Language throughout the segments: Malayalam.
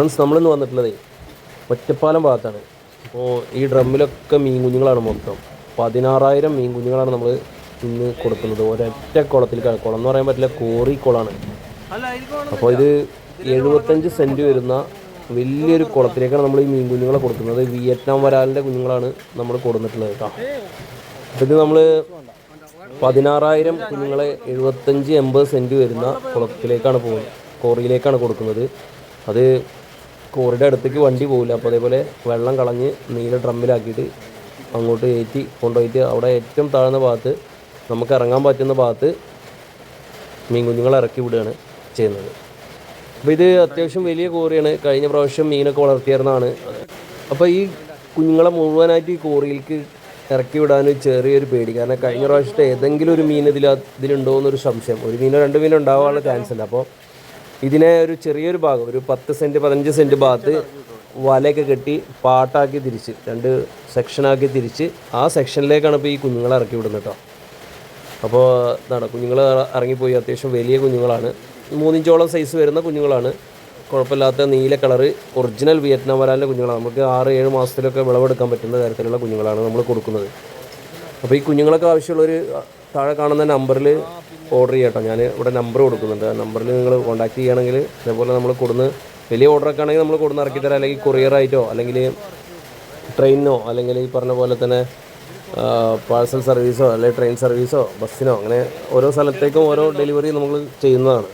ഫ്രണ്ട്സ് നമ്മളിന്ന് വന്നിട്ടുള്ളതേ ഒറ്റപ്പാലം ഭാഗത്താണ്. അപ്പോൾ ഈ ഡ്രമ്മിലൊക്കെ മീൻ കുഞ്ഞുങ്ങളാണ് മൊത്തം. പതിനാറായിരം മീൻ കുഞ്ഞുങ്ങളാണ് നമ്മൾ ഇന്ന് കൊടുക്കുന്നത്. ഒരൊറ്റ കുളത്തിൽ കുളം എന്ന് പറയാൻ പറ്റില്ല കോറി കുളമാണ് അപ്പോൾ ഇത് എഴുപത്തഞ്ച് സെന്റ് വരുന്ന വലിയൊരു കുളത്തിലേക്കാണ് നമ്മൾ ഈ മീൻ കുഞ്ഞുങ്ങളെ കൊടുക്കുന്നത്. വിയറ്റ്നാം വരാലിന്റെ കുഞ്ഞുങ്ങളാണ് നമ്മൾ കൊടുത്തിട്ടുള്ളത് കേട്ടോ. ഇത് നമ്മൾ പതിനാറായിരം കുഞ്ഞുങ്ങളെ എഴുപത്തഞ്ച് എൺപത് സെന്റ് വരുന്ന കുളത്തിലേക്കാണ് പോകുന്നത്. കോറിയിലേക്കാണ് കൊടുക്കുന്നത്. അത് കോറിയുടെ അടുത്തേക്ക് വണ്ടി പോകില്ല അപ്പോൾ അതേപോലെ വെള്ളം കളഞ്ഞ് നീല ഡ്രമ്മിലാക്കിയിട്ട് അങ്ങോട്ട് കയറ്റി കൊണ്ടുപോയിട്ട് അവിടെ ഏറ്റവും താഴ്ന്ന ഭാഗത്ത് നമുക്ക് ഇറങ്ങാൻ പറ്റുന്ന ഭാഗത്ത് മീൻ കുഞ്ഞുങ്ങളെ ഇറക്കി വിടുകയാണ് ചെയ്യുന്നത്. അപ്പോൾ ഇത് അത്യാവശ്യം വലിയ കോറിയാണ് കഴിഞ്ഞ പ്രാവശ്യം മീനൊക്കെ വളർത്തിയിരുന്നതാണ് അപ്പോൾ ഈ കുഞ്ഞുങ്ങളെ മുഴുവനായിട്ട് ഈ കോറിയിലേക്ക് ഇറക്കി വിടാൻ ചെറിയൊരു പേടി. കാരണം കഴിഞ്ഞ പ്രാവശ്യത്തെ ഏതെങ്കിലും ഒരു മീൻ ഇതിൽ ഇതിലുണ്ടോ എന്നൊരു സംശയം. ഒരു മീനോ രണ്ട് മീനോ ഉണ്ടാവാനുള്ള ചാൻസ് ഉണ്ട്. അപ്പോൾ ഇതിനെ ഒരു ചെറിയൊരു ഭാഗം ഒരു പത്ത് സെന്റ് പതിനഞ്ച് സെന്റ് ഭാഗത്ത് വലയൊക്കെ കെട്ടി പാട്ടാക്കി തിരിച്ച് രണ്ട് സെക്ഷനാക്കി തിരിച്ച് ആ സെക്ഷനിലേക്കാണ് ഇപ്പോൾ ഈ കുഞ്ഞുങ്ങളെ ഇറക്കി വിടുന്നത് കേട്ടോ അപ്പോൾ എന്താണ് കുഞ്ഞുങ്ങൾ ഇറങ്ങിപ്പോയി അത്യാവശ്യം വലിയ കുഞ്ഞുങ്ങളാണ്. മൂന്നിഞ്ചോളം സൈസ് വരുന്ന കുഞ്ഞുങ്ങളാണ്. കുഴപ്പമില്ലാത്ത നീല കളറ് ഒറിജിനൽ വിയറ്റ്നാം വരാലിന്റെ കുഞ്ഞുങ്ങളാണ്. നമുക്ക് ആറ് ഏഴ് മാസത്തിലൊക്കെ വിളവെടുക്കാൻ പറ്റുന്ന തരത്തിലുള്ള കുഞ്ഞുങ്ങളാണ് നമ്മൾ കൊടുക്കുന്നത്. അപ്പോൾ ഈ കുഞ്ഞുങ്ങളൊക്കെ ആവശ്യമുള്ളൊരു താഴെ കാണുന്ന നമ്പറിൽ ഓർഡർ ചെയ്യട്ടോ. ഞാൻ ഇവിടെ നമ്പർ കൊടുക്കുന്നുണ്ട്. ആ നമ്പറിൽ നിങ്ങൾ കോൺടാക്ട് ചെയ്യുകയാണെങ്കിൽ അതേപോലെ നമ്മൾ കൊടുന്ന് വലിയ ഓർഡറൊക്കെ ആണെങ്കിൽ നമ്മൾ കൊടുന്ന് ഇറക്കി തരാം. അല്ലെങ്കിൽ കൊറിയറായിട്ടോ അല്ലെങ്കിൽ ട്രെയിനോ അല്ലെങ്കിൽ ഈ പറഞ്ഞ പോലെ തന്നെ പാഴ്സൽ സർവീസോ അല്ലെങ്കിൽ ട്രെയിൻ സർവീസോ ബസ്സിനോ അങ്ങനെ ഓരോ സ്ഥലത്തേക്കും ഓരോ ഡെലിവറി നമ്മൾ ചെയ്യുന്നതാണ്.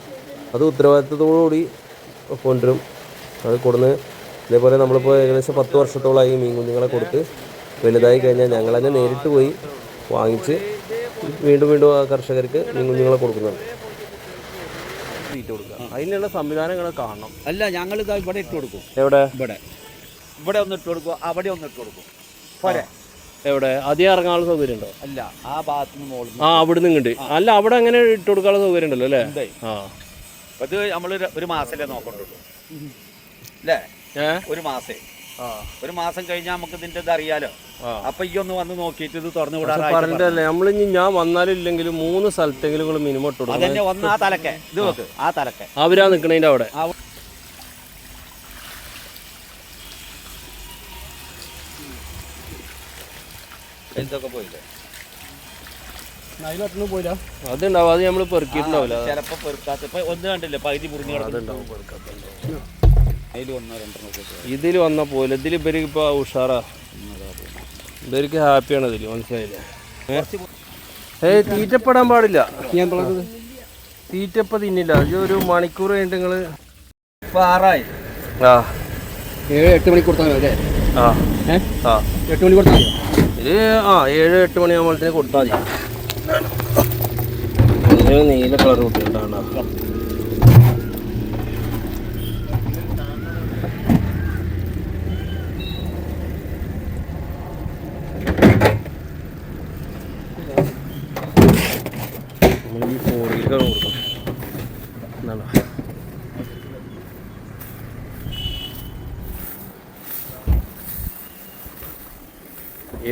അത് ഉത്തരവാദിത്തത്തോടുകൂടി കൊണ്ടുവരും. അത് കൊടുന്ന് ഇതേപോലെ നമ്മളിപ്പോൾ ഏകദേശം പത്ത് വർഷത്തോളമായി മീൻ കുഞ്ഞുങ്ങളെ കൊടുത്ത് വലുതായി കഴിഞ്ഞാൽ ഞങ്ങൾ തന്നെ നേരിട്ട് പോയി വാങ്ങിച്ച് വീണ്ടും വീണ്ടും ആ കർഷകർക്ക് നിങ്ങളെ കുഞ്ഞുങ്ങളെ കൊടുക്കുന്നുണ്ട് തീറ്റ കൊടുക്കുക. അതിനുള്ള സംവിധാനങ്ങൾ കാണണം. അല്ല ഞങ്ങൾ ഇതാ ഇവിടെ ഇട്ട് കൊടുക്കും. എവിടെ? ഇവിടെ. ഇവിടെ ഒന്ന് ഇട്ട് കൊടുക്കും അവിടെ ഒന്ന് ഇട്ട് കൊടുക്കും. പോരെ. എവിടെ? അധികം ഇറങ്ങാനുള്ള സൗകര്യം ഉണ്ടോ അല്ല ആ ഭാഗത്ത് നിന്ന്. ആ അവിടെ നിന്ന് ഇങ്ങോട്ട് അല്ല അവിടെ അങ്ങനെ ഇട്ട് കൊടുക്കാനുള്ള സൗകര്യം ഉണ്ടല്ലോ അല്ലേ ആ. അത് നമ്മൾ ഒരു മാസമല്ലേ നോക്കണ്ടുള്ളൂ അല്ലേ ഒരു മാസേ. ഒരു മാസം കഴിഞ്ഞാൽ നമുക്ക് ഇതിന്റെ ഇത് അറിയാലോ. അപ്പൊ ഈ ഒന്ന് വന്ന് നോക്കിയിട്ട് ഇത് തുറന്നു പറഞ്ഞിട്ടല്ലേ നമ്മളിനി ഞാൻ വന്നാലും ഇല്ലെങ്കിലും മൂന്ന് സ്ഥലത്തെങ്കിലും മിനിമം ഇട്ട് അതന്നെ ഒന്ന് ആ തലക്കെ. ഇത് നോക്ക് ആ തലക്കെ. അവരാ നിക്കണേന്റെ അവിടെ. ആ. ഇതൊക്കെ പോയില്ലേ? അതുണ്ടാവും അത് നമ്മൾ പെറുക്കിയിട്ടുണ്ടാവില്ല. ചിലപ്പോ പെറുക്കാത്ത ഒന്ന് കണ്ടില്ലേ? പകുതി മുറിഞ്ഞു കിടക്കുന്നു. അതുണ്ടാവും ഇതിൽ വന്ന പോലെ ഇതിൽ ഇവർക്ക് ഇപ്പോൾ ഉഷാറാ. ഇവർക്ക് ഹാപ്പിയാണ് ഇതിൽ മനസ്സിലായില്ലേ? ഏ? തീറ്റപ്പെടാൻ പാടില്ല. തീറ്റപ്പ തിന്നില്ല. ഇത് ഒരു മണിക്കൂർ കഴിഞ്ഞിട്ട് നിങ്ങൾ ഇപ്പൊ ആറായി. ആ. ഏഴ് എട്ട് മണിക്ക് കൊടുത്താൽ മതി അല്ലേ? ആ. ആ. എട്ട് മണി കൊടുത്താൽ മതി ഇത് ആ ഏഴ് എട്ട് മണിയാകുമ്പോഴത്തേക്ക് കൊടുത്താൽ മതി. നീല കളർ കുട്ടികളുണ്ടാവണ്ട നമ്മൾ ഈ കോറിയിലേക്കാണ് കൊടുക്കുന്നത് എന്താണ്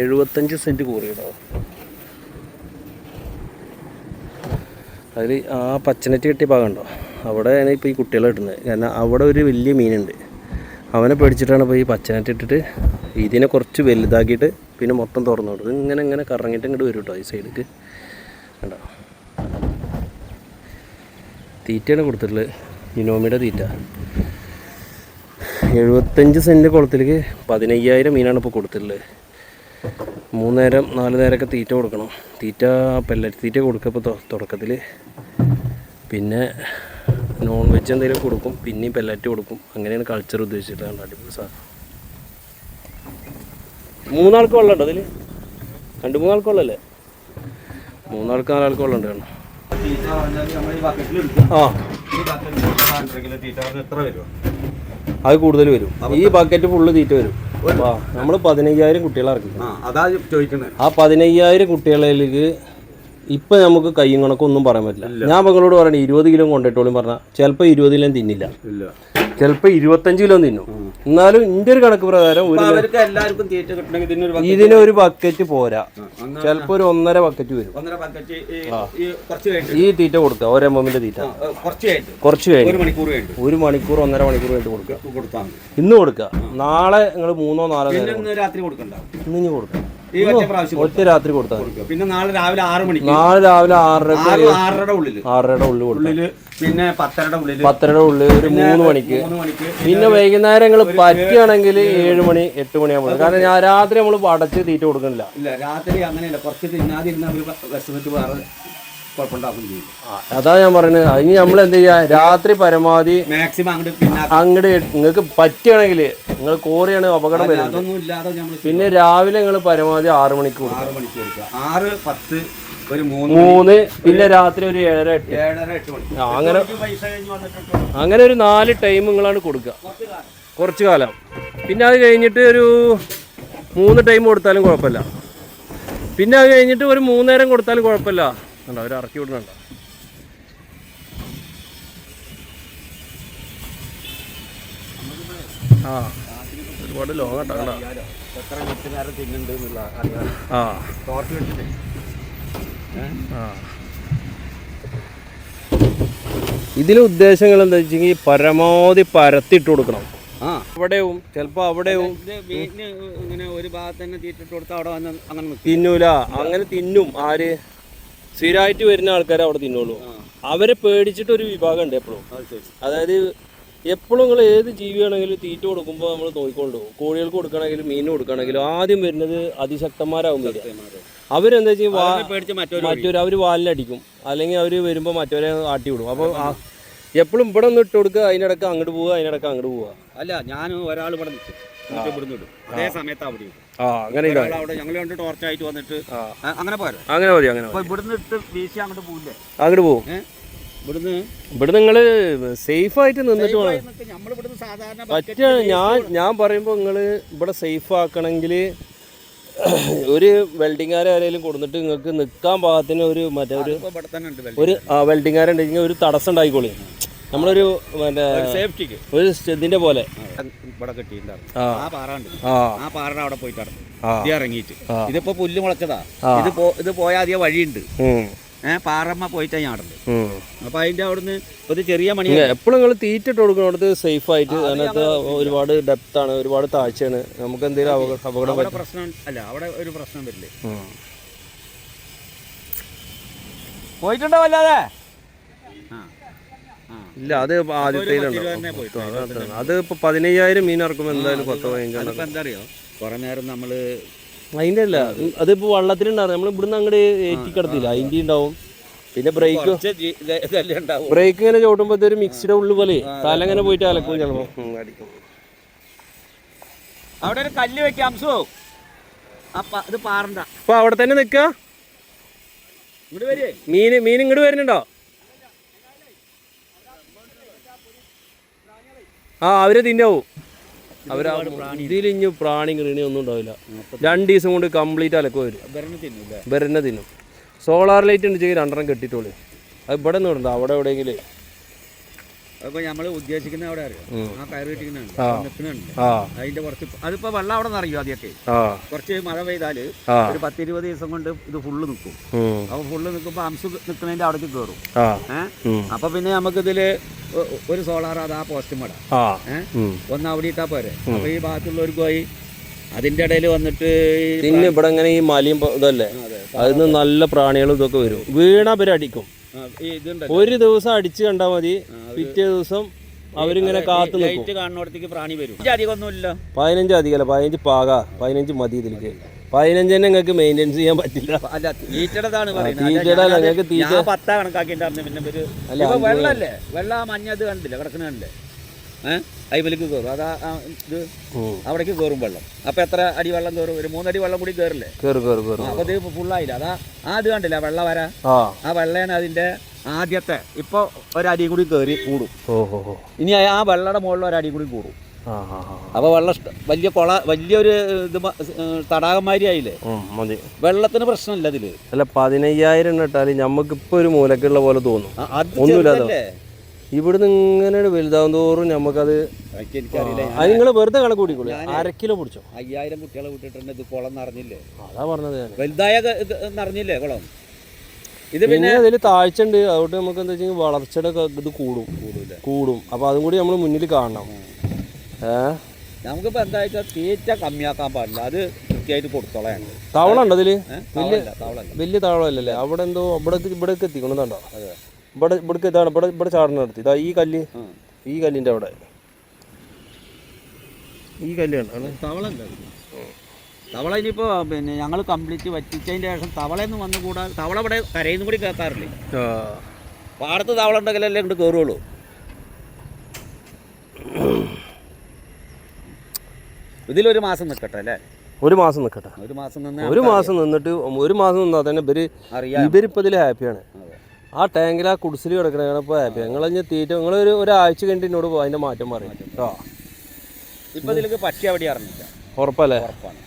എഴുപത്തഞ്ച് സെന്റ് കൂറിയിടോ അതിൽ ആ പച്ചനെറ്റ് കെട്ടിയ ഭാഗം ഉണ്ടോ? അവിടെയാണ് ഇപ്പോൾ ഈ കുട്ടികളെ ഇടുന്നത്. കാരണം അവിടെ ഒരു വലിയ മീനുണ്ട്. അവനെ പേടിച്ചിട്ടാണ് ഇപ്പോൾ ഈ പച്ചനെറ്റ് ഇട്ടിട്ട് ഇതിനെ കുറച്ച് വലുതാക്കിയിട്ട് പിന്നെ മൊത്തം തുറന്നു വിടും ഇങ്ങനെ ഇങ്ങനെ കറങ്ങിയിട്ട് ഇങ്ങോട്ട് വരും കേട്ടോ ഈ സൈഡിലേക്ക് കണ്ടോ? തീറ്റയാണ് കൊടുത്തിട്ടുള്ളത്. ഇനോമിയുടെ തീറ്റ. എഴുപത്തഞ്ച് സെന്റ് കുളത്തിലേക്ക് പതിനയ്യായിരം മീനാണ് ഇപ്പോൾ കൊടുത്തിട്ടുള്ളത്. മൂന്ന് നേരം നാല് നേരമൊക്കെ തീറ്റ കൊടുക്കണം. തീറ്റ പെല്ലറ്റ് തീറ്റ കൊടുക്കുക ഇപ്പോൾ തുടക്കത്തിൽ. പിന്നെ നോൺ വെജ് എന്തെങ്കിലും കൊടുക്കും. പിന്നെയും പെല്ലറ്റ് കൊടുക്കും. അങ്ങനെയാണ് കൾച്ചർ ഉദ്ദേശിച്ചിട്ടുള്ളത്. അടിപൊളി സാധനം. മൂന്നാൾക്ക് വെള്ളമുണ്ടോ അതിൽ രണ്ട് മൂന്നാൾക്ക് വെള്ളമല്ലേ? മൂന്നാൾക്ക് നാലാൾക്ക് ആ. അത് കൂടുതൽ വരും. ഈ ബക്കറ്റ് ഫുള്ള് തീറ്റ വരും. നമ്മൾ പതിനയ്യായിരം കുട്ടികളെ ഇറക്കി ആ അതാ ചോദിക്കുന്നത് ആ പതിനയ്യായിരം കുട്ടികളിലേക്ക് ഇപ്പം നമുക്ക് കയ്യും കണക്കൊന്നും പറയാൻ പറ്റില്ല. ഞാൻ നിങ്ങളോട് പറയണേ ഇരുപത് കിലോ കൊണ്ടിട്ടോളും പറഞ്ഞാൽ ചിലപ്പോൾ ഇരുപത് കിലോ തിന്നില്ല. ചിലപ്പോ ഇരുപത്തഞ്ച് കിലോ തിന്നും. എന്നാലും ഇന്റെ ഒരു കണക്ക് പ്രകാരം ഒരു ഇതിന് ഒരു ബക്കറ്റ് പോരാ. ചിലപ്പോ ഒരു ഒന്നര ബക്കറ്റ് വരും. ഈ തീറ്റ കൊടുക്കുക ഒരു എമ്മിന്റെ തീറ്റ. കുറച്ച് കഴിഞ്ഞ്. ഒരു മണിക്കൂർ ഒന്നര മണിക്കൂർ കഴിഞ്ഞിട്ട് കൊടുക്കുക. ഇന്ന് കൊടുക്കുക. നാളെ നിങ്ങൾ മൂന്നോ നാലോ രാത്രി കൊടുക്കണ്ട. ഇന്ന് ഇനി കൊടുക്കുക ഈ ഒറ്റ രാത്രി കൊടുത്താൽ പിന്നെ നാളെ രാവിലെ ആറ് മണിക്ക്. നാളെ രാവിലെ ആറരക്ക് ആറ് ആറരയുടെ ഉള്ളിൽ ആറരയുടെ ഉള്ളിൽ ഉള്ളിൽ പിന്നെ പത്തരയുടെ ഉള്ളിൽ പത്തരയുടെ ഉള്ളിൽ ഒരു മൂന്ന് മണിക്ക്. പിന്നെ വൈകുന്നേരം നിങ്ങൾ പറ്റുകയാണെങ്കിൽ ഏഴ് മണി. എട്ട് മണിയാകുമ്പോൾ കാരണം ഞാൻ രാത്രി നമ്മൾ അടച്ച് തീറ്റ കൊടുക്കുന്നില്ല. ഇല്ല രാത്രി അങ്ങനെയല്ല. കുറച്ച് തിന്നാതിരുന്ന ഒരു വിഷമിട്ട് വേറെ കുഴപ്പമുണ്ടാക്കും ചെയ്യും അതാ ഞാൻ പറയുന്നത്. അതിന് നമ്മൾ എന്ത് ചെയ്യുക രാത്രി പരമാവധി മാക്സിമം അങ്ങോട്ട് പിന്നെ അങ്ങോട്ട് നിങ്ങൾക്ക് പറ്റുകയാണെങ്കിൽ നിങ്ങൾ കോറിയാണ് അപകടം വരുന്നത്. അതൊന്നും ഇല്ലാതെ നമ്മൾ പിന്നെ രാവിലെ നിങ്ങൾ പരമാവധി ആറ് മണിക്ക് ആറ് മണിക്ക് കൊടുക്കുക. ആറ് പത്ത് ഒരു മൂന്ന് മൂന്ന് പിന്നെ രാത്രി ഒരു ഏഴര എട്ട്. ഏഴര എട്ട് മണിക്ക് ആ, അങ്ങനെ പൈസ കഴിഞ്ഞ് വന്നിട്ടുണ്ട്. അങ്ങനെ ഒരു നാല് ടൈം നിങ്ങളാണ് കൊടുക്കുക. കുറച്ച് കാലം. പിന്നെ അത് കഴിഞ്ഞിട്ട് ഒരു മൂന്ന് ടൈം കൊടുത്താലും കുഴപ്പമില്ല. പിന്നെ അത് കഴിഞ്ഞിട്ട് ഒരു മൂന്നേരം കൊടുത്താലും കുഴപ്പമില്ല. കണ്ടോ അവർ ഇറക്കി വിടുന്നുണ്ടോ. ആ ഒരുപാട് ലോങ് കേട്ടോ കണ്ടോ? എത്ര മിനിറ്റ് തിന്നുണ്ട് എന്നുള്ള അറിയാം. ആ. ടോർച്ച് വെട്ടില്ലേ ആ. ഇതിലെ ഉദ്ദേശങ്ങൾ എന്താ വെച്ചെങ്കിൽ പരമാവധി പരത്തിട്ട് കൊടുക്കണം. ആ. അവിടെയും ചിലപ്പോ അവിടെയും ഇങ്ങനെ ഒരു ഭാഗത്ത് തന്നെ തീറ്റിട്ട് കൊടുത്താൽ അവിടെ വന്ന് അങ്ങനെ തിന്നൂല. അങ്ങനെ തിന്നും. ആര്? സ്ഥിരമായിട്ട് വരുന്ന ആൾക്കാരെ അവിടെ തിന്നുള്ളൂ. അവരെ പേടിച്ചിട്ട് ഒരു വിഭാഗം ഉണ്ട് എപ്പോഴും അതായത് എപ്പോഴും നിങ്ങൾ ഏത് ജീവിയാണെങ്കിലും തീറ്റ കൊടുക്കുമ്പോൾ നമ്മൾ നോക്കിക്കൊണ്ട് പോകും. കോഴികൾക്ക് കൊടുക്കണമെങ്കിലും മീനിന് കൊടുക്കണമെങ്കിലും ആദ്യം വരുന്നത് അതിശക്തന്മാരാകും അവരെന്താ വെച്ചാൽ മറ്റൊരു അവർ വാലിനടിക്കും അല്ലെങ്കിൽ അവർ വരുമ്പോൾ മറ്റവരെ ആട്ടി വിടും. അപ്പോൾ എപ്പോഴും ഇവിടെ ഒന്ന് ഇട്ട് കൊടുക്കുക അതിനിടക്ക് അങ്ങോട്ട് പോവുക അതിനിടക്ക് അങ്ങോട്ട് പോവുക. അല്ല ഞാൻ ഒരാൾ ഇവിടെ നിൽക്കും. അതേ സമയത്ത് അവിടെ ആ അങ്ങനെ ഇല്ല ഒരാൾ അവിടെ ഞങ്ങൾ രണ്ട് ടോർച്ചായിട്ട് വന്നിട്ട് അങ്ങനെ പോരാ? അങ്ങനെ മതി അങ്ങനെ ഇവിടുന്ന് ഇട്ട് വീശി അങ്ങോട്ട് പോവില്ലേ? അങ്ങോട്ട് പോകും ഇവിടുന്ന് ഇവിടെ നിങ്ങൾ സേഫ് ആയിട്ട് നിന്നിട്ട് വേണം. നമ്മൾ ഇവിടുന്ന് സാധാരണ പറ്റുക ഞാൻ ഞാൻ പറയുമ്പോൾ നിങ്ങൾ ഇവിടെ സേഫ് ആക്കണമെങ്കിൽ ഒരു വെൽഡിങ്ങാരെ ആരെങ്കിലും കൊടുത്തിട്ട് നിങ്ങൾക്ക് നിൽക്കാൻ പാകത്തിന് ഒരു മറ്റേ ഒരു ഒരു വെൽഡിങ്ങാരുണ്ടെങ്കിൽ ഒരു തടസ്സം ഉണ്ടായിക്കോളി. നമ്മളൊരു മറ്റേ ഒരു ഇതിന്റെ പോലെ. ഇവിടെ കെട്ടിയിട്ടുണ്ടായിരുന്നു. ആ. ആ പാറ ഉണ്ട് ആ പാറയുടെ അവിടെ പോയിട്ടാണ്. ഇത് ഇറങ്ങിയിട്ട്. ഇതിപ്പോ പുല്ല് മുളച്ചതാ. ഇത് ഇത് പോയാൽ അധികം വഴിയുണ്ട്. ഏഹ് പാറമ്മ പോയിട്ടാ ഞാൻ അവിടെ അപ്പൊ അതിന്റെ അവിടുന്ന് ഒരു ചെറിയ മണി എപ്പോഴും നിങ്ങൾ തീറ്റ ഇട്ട് കൊടുക്കുന്നിടത്ത് സേഫ് ആയിട്ട് അതിനകത്ത് ഒരുപാട് ഡെപ്ത് ആണ് ഒരുപാട് താഴ്ചയാണ്. നമുക്ക് എന്തെങ്കിലും അപകടം പ്രശ്നം അല്ല അവിടെ ഒരു പ്രശ്നം വരില്ലേ. പോയിട്ടുണ്ടോ വല്ലാതെ? ഇല്ല അത് ഇരുപതെണ്ണേ അത് ഇപ്പൊ പതിനയ്യായിരം മീൻ ഇറക്കും എന്തായാലും പത്ത് പതിനഞ്ചോ എന്താ അറിയോ കുറെ നേരം നമ്മൾ അതിന്റെ അല്ല അതിപ്പോ വള്ളത്തിലുണ്ടാവും. നമ്മൾ ഇവിടുന്ന് അങ്ങോട്ട് ഏറ്റി കിടത്തില്ല അതിന്റെ ഉണ്ടാവും. പിന്നെ ബ്രേക്ക് ബ്രേക്ക് ഇങ്ങനെ ചവിട്ടുമ്പോ ഒരു മിക്സിയുടെ ഉള്ളു പോലെ. തല ഇങ്ങനെ പോയിട്ട് അലക്കും ചിലപ്പോ. അവിടെ ഒരു കല്ല് വെക്കാം ഇത് പാറണ്ട. അപ്പൊ അവിടെ തന്നെ നിക്ക മീന് മീൻ ഇങ്ങോട്ട് വരുന്നുണ്ടോ? ആ അവർ തിന്നാവും. അവർ ഇതിൽ ഇനി പ്രാണി കൃണി ഒന്നും ഉണ്ടാവില്ല. രണ്ട് ദിവസം കൊണ്ട് കംപ്ലീറ്റ് അലക്കും അവർ വരുന്ന തിന്നും സോളാർ ലൈറ്റ് ഉണ്ട് ചെയ്ത് രണ്ടെണ്ണം കെട്ടിട്ടോളൂ അത് ഇവിടെ നിന്ന് അവിടെ എവിടെയെങ്കിലും. അപ്പൊ നമ്മൾ ഉദ്ദേശിക്കുന്ന അവിടെ അറിയോ? ആ കയറി കിട്ടിക്കുന്നുണ്ട്. നിൽക്കുന്നുണ്ട് അതിന്റെ കുറച്ച് അതിപ്പോ വെള്ളം അവിടെ നിറയും ആദ്യമൊക്കെ. കുറച്ച് മഴ പെയ്താൽ ഒരു പത്തിരുപത് ദിവസം കൊണ്ട് ഇത് ഫുള്ള് നിൽക്കും അപ്പൊ ഫുള്ള് നിൽക്കുമ്പോ അംശു നിൽക്കുന്നതിന്റെ അവിടേക്ക് കയറും ആ. ഏഹ് അപ്പൊ പിന്നെ നമുക്ക് ഇതിൽ ഒരു സോളാർ അത് ആ പോസ്റ്റ് മട ഒന്ന് അവിടെ ഇട്ടാ പോരെ. അപ്പൊ ഈ ഭാഗത്തുള്ളവർക്ക് പോയി അതിന്റെ ഇടയിൽ വന്നിട്ട് പിന്നെ ഇവിടെ ഇങ്ങനെ ഈ മലയും ഇതല്ലേ? ആ, അതെ. അതിന് നല്ല പ്രാണികളും ഇതൊക്കെ വരും. വീണ അവർ ഒരു ദിവസം അടിച്ചു കണ്ടാൽ മതി. പിറ്റേ ദിവസം അവരിങ്ങനെ കാത്തു നിൽക്കും. ലൈറ്റ് കാണുന്നിടത്തേക്ക് പ്രാണി വരും. അധികമൊന്നുമില്ല. പതിനഞ്ച് അധികമല്ല പതിനഞ്ച് പാക പതിനഞ്ച് മതി ഇതിലേക്ക്. പതിനഞ്ച് തന്നെ നിങ്ങൾക്ക് മെയിന്റെയിൻസ് ചെയ്യാൻ പറ്റില്ല. അല്ല തീറ്റയുടേതാണ് പറയുന്നത്. തീറ്റ- പത്താ കണക്കാക്കി പിന്നെ അല്ല, വെള്ളല്ലേ വെള്ളം ആ മഞ്ഞ ഇത് കണ്ടില്ല കിടക്കണ കണ്ടില്ലേ? അയിമലേക്ക് കയറും അതാ ഇത്. അവിടേക്ക് കയറും വെള്ളം. അപ്പൊ എത്ര അടി വെള്ളം കയറും ഒരു മൂന്നടി വെള്ളം കൂടി കയറില്ലേ കേറ് കേറ് കേറ്. അപ്പൊ ഇത് ഫുള്ളായില്ല അതാ ആ ഇത് കണ്ടില്ല? വെള്ളം വരാ? ആ. വെള്ളയാണ് അതിന്റെ ആദ്യത്തെ ഇപ്പൊ ഒരടി കൂടി കയറി കൂടും. ഇനി ആ വെള്ളയുടെ മുകളിൽ ഒരടി കൂടി കൂടും. അപ്പൊ വെള്ളം വലിയ കൊള വലിയൊരു ഇത് തടാകമാരി ആയില്ലേ? മതി. വെള്ളത്തിന് പ്രശ്നമില്ല അതിൽ അല്ല പതിനയ്യായിരം ഇട്ടാൽ ഇപ്പൊ ഒരു മൂലക്കുള്ള പോലെ തോന്നും. ആ, അത് ഒന്നുമില്ല ചെറുതല്ലേ? ഇവിടുന്ന് ഇങ്ങനെ വലുതാവും തോറും നമുക്കത് അത് നിങ്ങൾ വെറുതെ കണക്ക് കൂടിക്കൂടി അര കിലോ പിടിച്ചോ? അയ്യായിരം കുട്ടികളെ വിട്ടിട്ടുണ്ട്. ഇത് കുളം നിറഞ്ഞില്ലേ? അതാ പറഞ്ഞത് വലുതായ നിറഞ്ഞില്ലേ കുളം? ഇത് പിന്നെ അതിൽ താഴ്ച ഉണ്ട് അതുകൊണ്ട് നമുക്ക് എന്താ വെച്ചാൽ വളർച്ചയുടെ ഇത് കൂടും. കൂടും. അപ്പോൾ അതും കൂടി നമ്മൾ മുന്നിൽ കാണണം. ഏ? നമുക്കിപ്പോൾ എന്താ വെച്ചാൽ തീറ്റ കമ്മിയാക്കാൻ പാടില്ല. അത് കൃത്യമായിട്ട് കൊടുത്തോളാം തവള ഉണ്ടോ അതിൽ തവളല്ല തവള വലിയ തവളല്ലേ അവിടെ എന്തോ ഇവിടെ ഇവിടേക്ക് എത്തിക്കണമെന്നുണ്ടോ അതെ. ഇവിടെ ഇവിടേക്ക് ഇതാണ്. ഇവിടെ ഇവിടെ ചാടണ നടത്തി. ഇതാ ഈ കല്ല്. ഈ കല്ലിന്റെ അവിടെ. ഈ കല്ല് കണ്ടോ? തവള തവള ഇനിയിപ്പോൾ പിന്നെ ഞങ്ങൾ കംപ്ലീറ്റ് വറ്റിച്ചതിന്റെ ശേഷം തവളയെന്ന് വന്നു കൂടാ തവള ഇവിടെ കരയിൽ കൂടി കേൾക്കാറില്ലേ? പാടത്ത് തവള ഉണ്ടെങ്കിലല്ലേ ഇങ്ങോട്ട് കയറുള്ളൂ ഇതിലൊരു മാസം നിൽക്കട്ടെ അല്ലേ? ഒരു മാസം നിൽക്കട്ടെ ഒരു മാസം നിന്ന് ഒരു മാസം നിന്നിട്ട് ഒരു മാസം നിന്നാൽ തന്നെ ഇവർ ഇവരിപ്പോൾ ഹാപ്പിയാണ്. ആ ടാങ്കിൽ ആ കുടിസിൽ കിടക്കണ ഇപ്പോൾ ഹാപ്പി നിങ്ങൾ ഒരു തീറ്റ ഒരാഴ്ച കഴിഞ്ഞിട്ട് എന്നോട് അതിന്റെ മാറ്റം പറയും. കേട്ടോ ഇപ്പം ഇതിലേക്ക് പക്ഷി അവിടെ ഇറങ്ങില്ല ഉറപ്പല്ലേ? ഉറപ്പാണ്.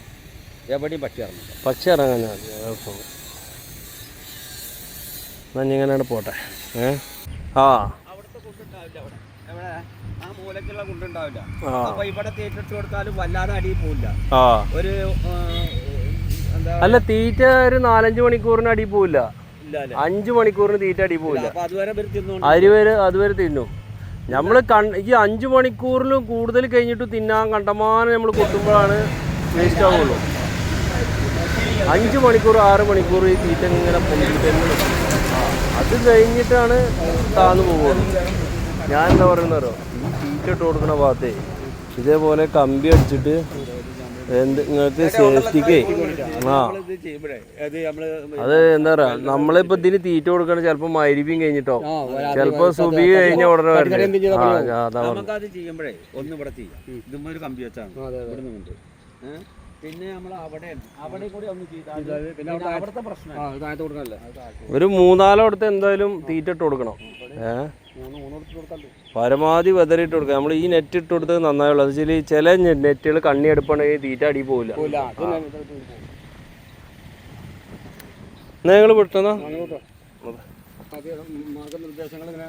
എവിടെയും പക്ഷി ഇറങ്ങില്ല പക്ഷി ഇറങ്ങാൻ ഇങ്ങനെയാണ് പോട്ടെ. ഏ? ആ. ആ മൂലക്കുള്ള കുണ്ടുണ്ടാവില്ല ആ. അപ്പൊ ഇവിടെ തേറ്റിട്ട് കൊടുത്താലും വല്ലാതെ അടിയിൽ പോവില്ല. ആ. ഒരു അല്ല തീറ്റ ഒരു നാലഞ്ച് മണിക്കൂറിന് അടി പോവില്ല. അഞ്ച് മണിക്കൂറിന് തീറ്റ അടി പോവില്ല. അതുവരെ അതുവരെ തിന്നും. നമ്മൾ കൺ ഈ അഞ്ചു മണിക്കൂറിലും കൂടുതൽ കഴിഞ്ഞിട്ട് തിന്നാൻ കണ്ടമാനം നമ്മൾ കൊട്ടുമ്പോഴാണ് വേസ്റ്റ് ആവുള്ളൂ. അഞ്ച് മണിക്കൂർ ആറ് മണിക്കൂർ ഈ തീറ്റ ഇങ്ങനെ അത് കഴിഞ്ഞിട്ടാണ് താന്നു പോകുള്ളൂ ഞാൻ എന്താ പറയുന്നത് ഈ തീറ്റ ഇട്ട് കൊടുക്കുന്ന ഭാഗത്തെ ഇതേപോലെ കമ്പി അടിച്ചിട്ട് എന്ത് നിങ്ങൾക്ക് സേഫ്റ്റിക്ക് ആ. അത് എന്താ പറയാ നമ്മളിപ്പോ ഇതിന് തീറ്റ കൊടുക്കണ ചിലപ്പോ മൈരിപ്പിയും കഴിഞ്ഞിട്ടോ? ചെലപ്പോ സുബി കഴിഞ്ഞ ഉടനെ ഒന്ന് ഇവിടെ ചെയ്താ ആ, ഒരു അതാ പറഞ്ഞത്. പിന്നെ നമ്മൾ അവിടെ അവിടെ കൂടി ഒന്ന് ചെയ്താൽ പിന്നെ പിന്നെ അവിടെ അവിടുത്തെ പ്രശ്നം ആ താഴത്ത് കൊടുക്കാനല്ലേ ഒരു മൂന്നാലോ അടുത്ത് എന്തായാലും തീറ്റ ഇട്ട് കൊടുക്കണം. ഏ? മൂന്ന് മൂന്ന് കൊടുത്ത് കൊടുക്കാണ്ട് പരമാവധി വെതറിട്ട് കൊടുക്കുക. നമ്മൾ ഈ നെറ്റ് ഇട്ട് കൊടുത്തത് നന്നായുള്ളൂ അത് വെച്ചാൽ ചില നെറ്റുകൾ കണ്ണി എടുപ്പുണ്ടെങ്കിൽ തീറ്റ അടി പോവില്ല. നിങ്ങൾ വിട്ടണോ മാർഗനിർദ്ദേശങ്ങൾ ഇങ്ങനെ